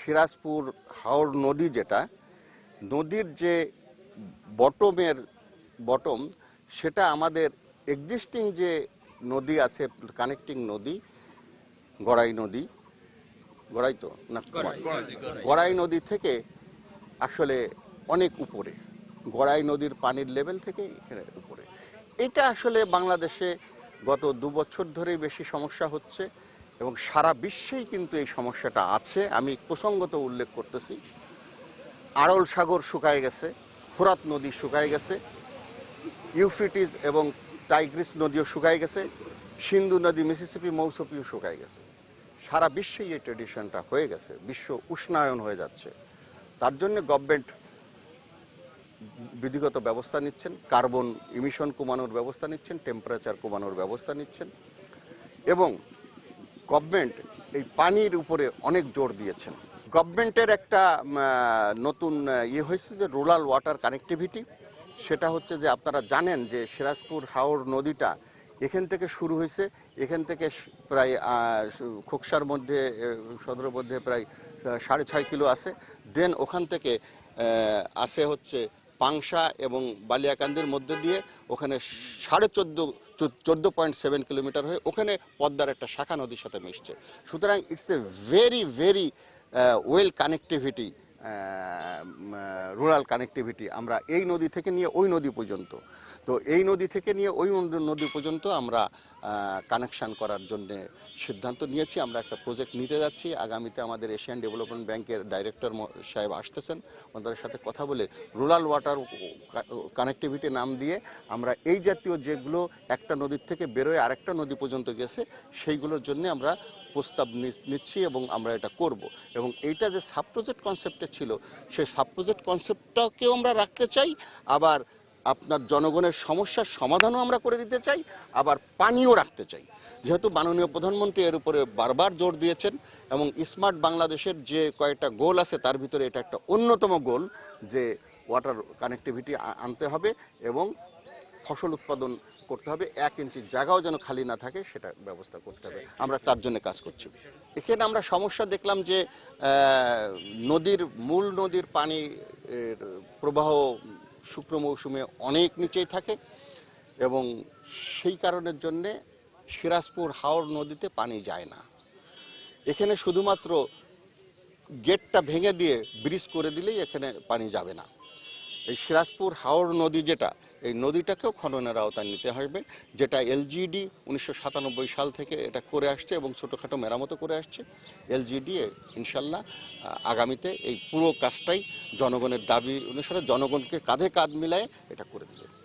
সিরাজপুর হাওড় নদী যেটা নদীর যে বটমের বটম সেটা আমাদের এক্সিস্টিং যে নদী আছে কানেক্টিং নদী গড়াই নদী গড়াই তো না গড়াই নদী থেকে আসলে অনেক উপরে গড়াই নদীর পানির লেভেল থেকে এখানে উপরে। এটা আসলে বাংলাদেশে গত দু বছর ধরেই বেশি সমস্যা হচ্ছে। এবং সারা বিশ্বেই কিন্তু এই সমস্যাটা আছে। আমি প্রসঙ্গত উল্লেখ করতেছি, আড়ল সাগর শুকায় গেছে ফোরাত নদী শুকায় গেছে ইউফ্রিটিস এবং টাইগ্রিস নদীও শুকায় গেছে, সিন্ধু নদী, মিসিসিপি, মৌসুপিও শুকায় গেছে। সারা বিশ্বেই এই ট্রেডিশনটা হয়ে গেছে, বিশ্ব উষ্ণায়ন হয়ে যাচ্ছে। তার জন্য গভর্নমেন্ট বিধিগত ব্যবস্থা নিচ্ছেন কার্বন ইমিশন কমানোর ব্যবস্থা নিচ্ছেন টেম্পারেচার কমানোর ব্যবস্থা নিচ্ছেন এবং গভর্নমেন্ট এই পানির উপরে অনেক জোর দিয়েছেন। গভর্নমেন্টের একটা নতুন ইয়ে হয়েছে যে রুরাল ওয়াটার কানেক্টিভিটি। সেটা হচ্ছে যে আপনারা জানেন যে সিরাজপুর হাওড় নদীটা এখান থেকে শুরু হয়েছে। এখান থেকে প্রায় খোকসার মধ্যে আহ, সদরের মধ্যে প্রায় সাড়ে ছয় কিলো আছে। দেন ওখান থেকে আসে হচ্ছে পাংশা এবং বালিয়াকান্দির মধ্যে দিয়ে ওখানে সাড়ে চোদ্দ চোদ্দ পয়েন্ট সেভেন কিলোমিটার হয়ে ওখানে পদ্মার একটা শাখা নদীর সাথে মিশছে। সুতরাং it's a very very well connectivity rural connectivity আমরা এই নদী থেকে নিয়ে ওই নদী পর্যন্ত। তো এই নদী থেকে নিয়ে ওই নদী- পর্যন্ত আমরা কানেকশান করার জন্য সিদ্ধান্ত নিয়েছি। আমরা একটা প্রজেক্ট নিতে যাচ্ছি। আগামীতে আমাদের এশিয়ান ডেভেলপমেন্ট ব্যাংকের ডাইরেক্টর সাহেব আসতেছেন। ওনাদের সাথে কথা বলে রুরাল ওয়াটার কানেক্টিভিটি নাম দিয়ে আমরা এই জাতীয় যেগুলো একটা নদীর থেকে বেরোয় আরেকটা নদী পর্যন্ত গেছে, সেইগুলোর জন্য আমরা প্রস্তাব নিচ্ছি এবং আমরা এটা করব। এবং এইটা যে সাব প্রজেক্ট কনসেপ্টে ছিল, সেই সাব প্রজেক্ট কনসেপ্টটাকেও আমরা রাখতে চাই। আবার আপনার জনগণের সমস্যার সমাধানও আমরা করে দিতে চাই, আবার পানিও রাখতে চাই। যেহেতু মাননীয় প্রধানমন্ত্রী এর উপরে বারবার জোর দিয়েছেন এবং স্মার্ট বাংলাদেশের যে কয়েকটা গোল আছে, তার ভিতরে এটা একটা অন্যতম গোল যে ওয়াটার কানেক্টিভিটি আনতে হবে এবং ফসল উৎপাদন করতে হবে এক ইঞ্চি জায়গাও যেন খালি না থাকে সেটা ব্যবস্থা করতে হবে। আমরা তার জন্য কাজ করছি। এখানে আমরা সমস্যা দেখলাম যে নদীর মূল নদীর পানি এর প্রবাহ শুক্র মৌসুমে অনেক নিচেই থাকে এবং সেই কারণের জন্যে সিরাজপুর হাওড় নদীতে পানি যায় না। এখানে শুধুমাত্র গেটটা ভেঙে দিয়ে ব্রিজ করে দিলেই এখানে পানি যাবে না। এই সিরাজপুর হাওড় নদী যেটা, এই নদীটাকেও খননের আওতায় নিতে হবে, যেটা এলজিডি উনিশশো সাতানব্বই সাল থেকে এটা করে আসছে এবং ছোটোখাটো মেরামতো করে আসছে। এলজিডি ইনশাল্লাহ আগামীতে এই পুরো কাজটাই জনগণের দাবি অনুসারে জনগণকে কাঁধে কাঁধ মিলায়ে এটা করে দেবে।